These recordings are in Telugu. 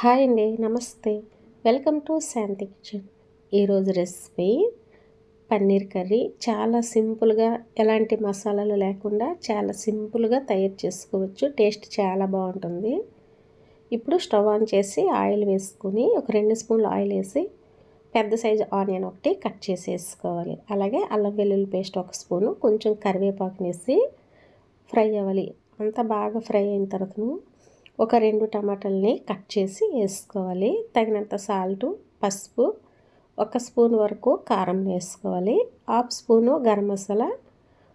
హాయ్ అండి నమస్తే. Welcome to Shanti kitchen. ఈరోజు రెసిపీ పన్నీర్ కర్రీ. చాలా సింపుల్గా ఎలాంటి మసాలాలు లేకుండా చాలా సింపుల్గా తయారు చేసుకోవచ్చు. టేస్ట్ చాలా బాగుంటుంది. ఇప్పుడు స్టవ్ ఆన్ చేసి ఆయిల్ వేసుకుని ఒక రెండు స్పూన్లు ఆయిల్ వేసి పెద్ద సైజు ఆనియన్ ఒకటి కట్ చేసి వేసుకోవాలి అలాగే అల్లం వెల్లుల్లి పేస్ట్ ఒక స్పూను కొంచెం కరివేపాకునేసి ఫ్రై అవ్వాలి. అంతా బాగా ఫ్రై అయిన తర్వాత ఒక రెండు టమాటాలని కట్ చేసి వేసుకోవాలి. తగినంత సాల్టు పసుపు ఒక స్పూన్ వరకు కారం వేసుకోవాలి. హాఫ్ స్పూను గరం మసాలా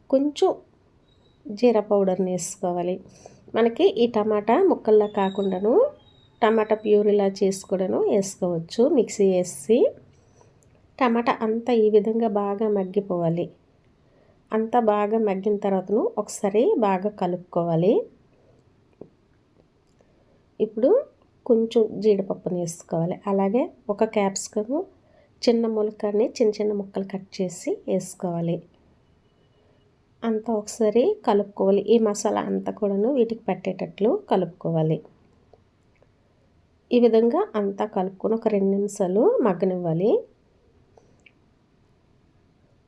కొంచెం జీరా పౌడర్ని వేసుకోవాలి. మనకి ఈ టమాటా ముక్కల్లా కాకుండాను టమాటా ప్యూరిలా చేసుకోవడను వేసుకోవచ్చు. మిక్సీ వేసి టమాటా అంతా ఈ విధంగా బాగా మగ్గిపోవాలి. అంతా బాగా మగ్గిన తర్వాతను ఒకసారి బాగా కలుపుకోవాలి. ఇప్పుడు కొంచెం జీడిపప్పుని వేసుకోవాలి. అలాగే ఒక క్యాప్సికము చిన్న మొలకని చిన్న చిన్న ముక్కలు కట్ చేసి వేసుకోవాలి. అంతా ఒకసారి కలుపుకోవాలి. ఈ మసాలా అంతా కూడాను వీటికి పట్టేటట్లు కలుపుకోవాలి. ఈ విధంగా అంతా కలుపుకొని ఒక రెండు నిమిషాలు మగ్గనివ్వాలి.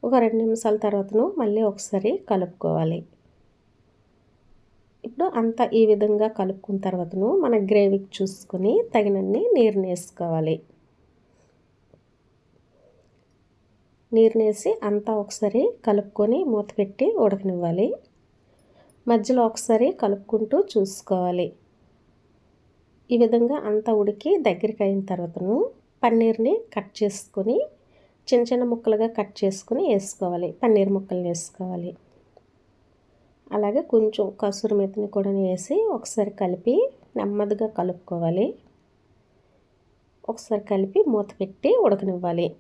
ఒక రెండు నిమిషాల తర్వాతను మళ్ళీ ఒకసారి కలుపుకోవాలి. ఇప్పుడు అంతా ఈ విధంగా కలుపుకున్న తర్వాతను మన గ్రేవీకి చూసుకొని తగినన్ని నీరుని వేసుకోవాలి. నీరునేసి అంతా ఒకసారి కలుపుకొని మూత పెట్టి ఉడకనివ్వాలి. మధ్యలో ఒకసారి కలుపుకుంటూ చూసుకోవాలి. ఈ విధంగా అంతా ఉడికి దగ్గరికి అయిన తర్వాతను పన్నీర్ని కట్ చేసుకొని చిన్న చిన్న ముక్కలుగా కట్ చేసుకొని వేసుకోవాలి. పన్నీర్ ముక్కలు వేసుకోవాలి. అలాగే కొంచెం కసూరి మెతిని కూడా వేసి ఒకసారి కలిపి నెమ్మదిగా కలుపుకోవాలి. ఒకసారి కలిపి మూత పెట్టి ఉడకనివ్వాలి.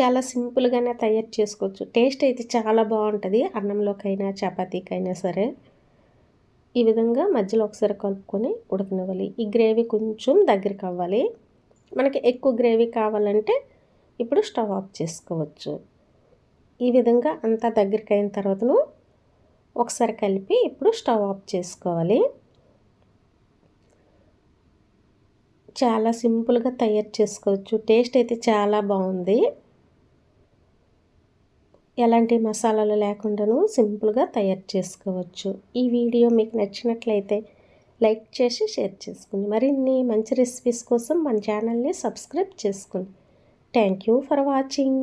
చాలా సింపుల్గానే తయారు చేసుకోవచ్చు. టేస్ట్ అయితే చాలా బాగుంటుంది. అన్నంలోకైనా చపాతీకైనా సరే. ఈ విధంగా మధ్యలో ఒకసారి కలుపుకొని ఉడకనివ్వాలి. ఈ గ్రేవీ కొంచెం దగ్గరికి అవ్వాలి. మనకి ఎక్కువ గ్రేవీ కావాలంటే ఇప్పుడు స్టవ్ ఆఫ్ చేసుకోవచ్చు. ఈ విధంగా అంతా దగ్గరికి అయిన తర్వాతను ఒకసారి కలిపి ఇప్పుడు స్టవ్ ఆఫ్ చేసుకోవాలి. చాలా సింపుల్గా తయారు చేసుకోవచ్చు. టేస్ట్ అయితే చాలా బాగుంది. ఎలాంటి మసాలాలు లేకుండాను సింపుల్గా తయారు చేసుకోవచ్చు. ఈ వీడియో మీకు నచ్చినట్లయితే లైక్ చేసి షేర్ చేసుకుని మరిన్ని మంచి రెసిపీస్ కోసం మన ఛానల్ని సబ్స్క్రైబ్ చేసుకుని. Thank you for watching.